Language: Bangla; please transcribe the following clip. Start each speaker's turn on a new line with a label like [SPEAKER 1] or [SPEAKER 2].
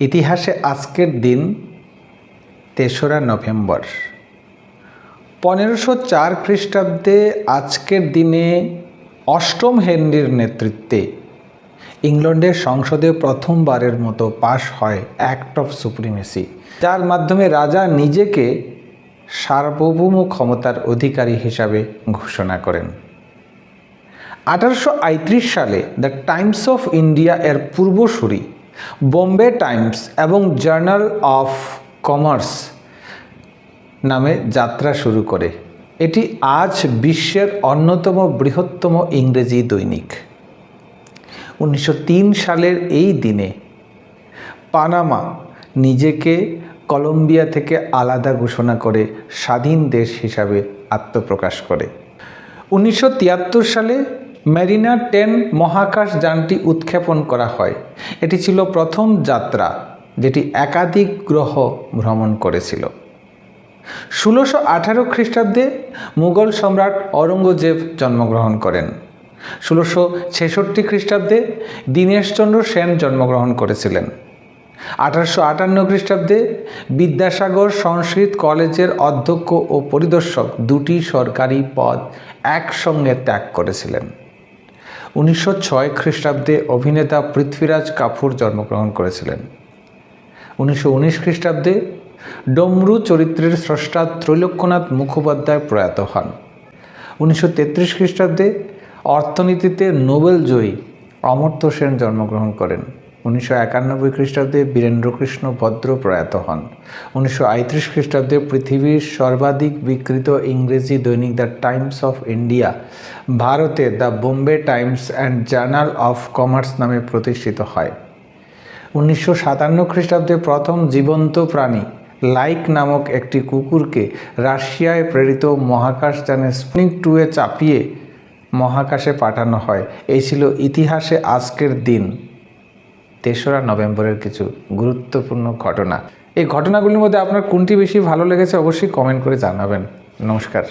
[SPEAKER 1] ইতিহাসে আজকের দিন তেসরা নভেম্বর। পনেরোশো চার খ্রিস্টাব্দে আজকের দিনে অষ্টম হেনরির নেতৃত্বে ইংল্যান্ডের সংসদে প্রথমবারের মতো পাশ হয় অ্যাক্ট অফ সুপ্রিমেসি। যার মাধ্যমে রাজা নিজেকে সার্বভৌম ক্ষমতার অধিকারী হিসাবে ঘোষণা করেন। আঠারোশো সালে দ্য টাইমস অফ ইন্ডিয়া এর পূর্বসূরি বোম্বে টাইমস এবং জার্নাল অফ কমার্স নামে যাত্রা শুরু করে। এটি আজ বিশ্বের অন্যতম বৃহত্তম ইংরেজি দৈনিক। উনিশশো তিন সালের এই দিনে পানামা নিজেকে কলম্বিয়া থেকে আলাদা ঘোষণা করে স্বাধীন দেশ হিসাবে আত্মপ্রকাশ করে। উনিশশো তিয়াত্তর সালে মেরিনা টেন মহাকাশ যানটি উৎক্ষেপণ করা হয়। এটি ছিল প্রথম যাত্রা, যেটি একাধিক গ্রহ ভ্রমণ করেছিল। ষোলোশো আঠারো খ্রিস্টাব্দে মুঘল সম্রাট ঔরঙ্গজেব জন্মগ্রহণ করেন। ষোলোশো ছেষট্টি খ্রিস্টাব্দে দীনেশচন্দ্র সেন জন্মগ্রহণ করেছিলেন। আঠারোশো আটান্ন খ্রিস্টাব্দে বিদ্যাসাগর সংস্কৃত কলেজের অধ্যক্ষ ও পরিদর্শক দুটি সরকারি পদ একসঙ্গে ত্যাগ করেছিলেন। উনিশশো ছয় খ্রিস্টাব্দে অভিনেতা পৃথ্বীরাজ কাপুর জন্মগ্রহণ করেছিলেন। উনিশশো উনিশ খ্রিস্টাব্দে ডমরু চরিত্রের স্রষ্টা ত্রৈলোক্যনাথ মুখোপাধ্যায় প্রয়াত হন। উনিশশো তেত্রিশ খ্রিস্টাব্দে অর্থনীতিতে নোবেল জয়ী অমর্ত্য সেন জন্মগ্রহণ করেন। উনিশশো একানব্বই খ্রিস্টাব্দে বীরেন্দ্রকৃষ্ণ ভদ্র প্রয়াত হন। উনিশশো আটত্রিশ খ্রিস্টাব্দে পৃথিবীর সর্বাধিক বিকৃত ইংরেজি দৈনিক দ্য টাইমস অফ ইন্ডিয়া, ভারতে the Bombay Times and Journal of Commerce নামে প্রতিষ্ঠিত হয়। উনিশশো সাতান্ন খ্রিস্টাব্দে প্রথম জীবন্ত প্রাণী লাইক নামক একটি কুকুরকে রাশিয়ায় প্রেরিত মহাকাশ মহাকাশযানে স্পুটনিক টুয়ে চাপিয়ে মহাকাশে পাঠানো হয়। এই ছিল ইতিহাসে আজকের দিন। তেসরা নভেম্বরের কিছু গুরুত্বপূর্ণ ঘটনা। এই ঘটনাগুলির মধ্যে আপনার কোনটি বেশি ভালো লেগেছে অবশ্যই কমেন্ট করে জানাবেন। নমস্কার।